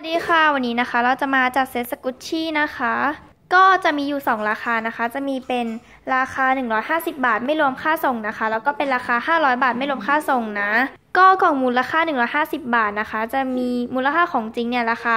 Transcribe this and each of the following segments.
สวัสดีค่ะ วันนี้นะคะเราจะมาจัดเซตสกุชชี่นะคะ ก็จะมีอยู่ 2 ราคานะคะ จะมีเป็นราคา 150 บาทไม่รวมค่าส่งนะคะ แล้วก็เป็นราคา 500 บาทไม่รวมค่าส่งนะ ก็กล่องมูลค่า 150 บาทนะคะ จะมีมูลค่าของจริงเนี่ยราคา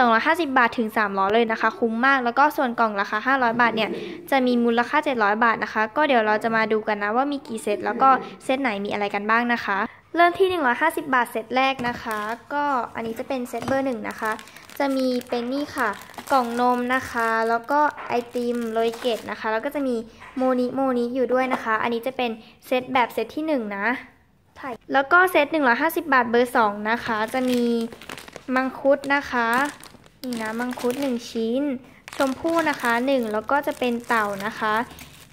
250 บาทถึง 300 เลยนะคะ คุ้มมากแล้วก็ส่วนกล่องราคา 500 บาทเนี่ยจะมีมูลค่า 700 บาทนะคะ ก็เดี๋ยวเราจะมาดูกันนะว่ามีกี่เซตแล้วก็เซตไหนมีอะไรกันบ้างนะคะ เริ่มที่ 150 บาทเซตแรกนะคะ ก็อันนี้จะเป็นเซตเบอร์หนึ่งนะคะ จะมีเป็นนี่ค่ะ กล่องนมนะคะ แล้วก็ไอติมโรยเกตนะคะ แล้วก็จะมีโมนิโมนิอยู่ด้วยนะคะ อันนี้จะเป็นเซตแบบเซตที่ 1 นะแล้วก็เซต150 บาทเบอร์ 2 นะคะ จะมีมังคุดนะคะนี่นะมังคุด 1 ชิ้น ชมพู่นะคะ 1 แล้วก็จะเป็นเต่านะคะ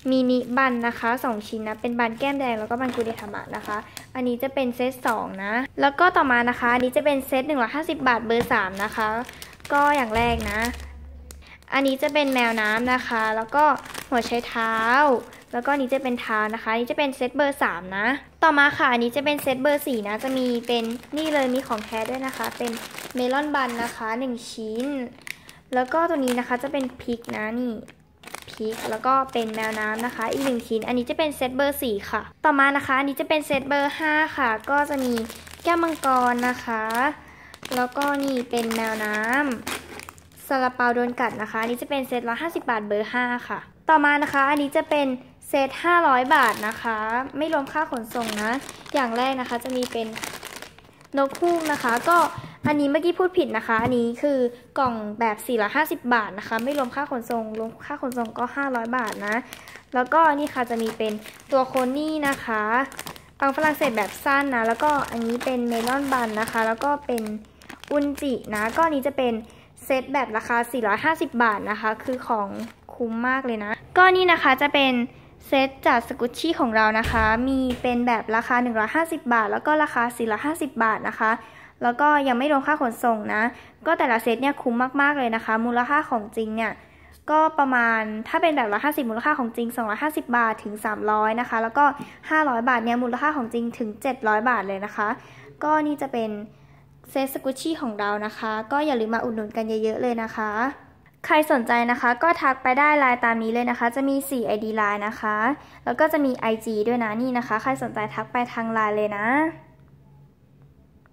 มินิบันนะคะ 2 ชิ้นนะ เป็นบันแก้มแดงแล้วก็บันกุเดธรรมะนะคะ อันนี้จะเป็นเซต2นะ แล้วก็ต่อมานะคะ อันนี้จะเป็นเซต150 บาทเบอร์ 3 นะคะ ก็อย่างแรกนะ อันนี้จะเป็นแมวน้ำนะคะ แล้วก็หัวใช้เท้า แล้วก็นี้จะเป็นเท้านะคะนี้จะเป็นเซตเบอร์ 3 นะ ต่อมาค่ะ อันนี้จะเป็นเซตเบอร์ 4 นะ จะมีเป็นนี่เลยมีของแท้ด้วยนะคะ เป็นเมลอนบันนะคะ 1 ชิ้น แล้วก็ตัวนี้นะคะจะเป็นพริกนะนี่ิกแล้วก็เป็นแมวน้ำนะคะ อีกหนึ่งชิ้น อันนี้จะเป็นเซตเบอร์4ค่ะ ต่อมานะคะ อันนี้จะเป็นเซตเบอร์5ค่ะ ก็จะมีแก้วมังกรนะคะ แล้วก็นี่เป็นแมวน้ำซาลาเปาโดนกัดนะคะ อันนี้จะเป็นเซต150บาทเบอร์5ค่ะ ต่อมานะคะ อันนี้จะเป็นเซต500บาทนะคะ ไม่รวมค่าขนส่งนะ อย่างแรกนะคะจะมีเป็นนกฮูกนะคะ ก็ อันนี้เมื่อกี้พูดผิดนะคะ อันนี้คือกล่องแบบ450 บาทนะคะ ไม่รวมค่าขนส่ง รวมค่าขนส่งก็ 500 บาทนะ แล้วก็นี่ค่ะจะมีเป็นตัวโคนี่นะคะปังฝรั่งเศสแบบสั้นนะ แล้วก็อันนี้เป็นเมลอนบันนะคะ แล้วก็เป็นอุนจินะ ก็นี้จะเป็นเซตแบบราคา 450 บาทนะคะ คือของคุ้มมากเลยนะ ก็นี่นะคะจะเป็น เซตจากสกุชชี่ของเรานะคะ มีเป็นแบบราคา 150 บาท แล้วก็ราคา 450 บาทนะคะ แล้วก็ยังไม่รวมค่าขนส่งนะ ก็แต่ละเซตเนี่ยคุ้มมาก ๆ เลยนะคะ มูลค่าของจริงเนี่ยก็ประมาณถ้าเป็นแบบ150 มูลค่าของจริง 250 บาทถึง 300 นะคะ แล้วก็ 500 บาทเนี่ยมูลค่าของจริงถึง 700 บาทเลยนะคะ ก็นี่จะเป็นเซตสกุชชี่ของเรานะคะ ก็อย่าลืมมาอุดหนุนกันเยอะๆเลยนะคะ ใครสนใจนะคะก็ทักไปได้ไลน์ตามนี้เลยนะคะ จะมี 4 ID ไลน์นะคะ แล้วก็จะมี IG ด้วยนะนี่นะคะ ใครสนใจทักไปทางไลน์เลยนะ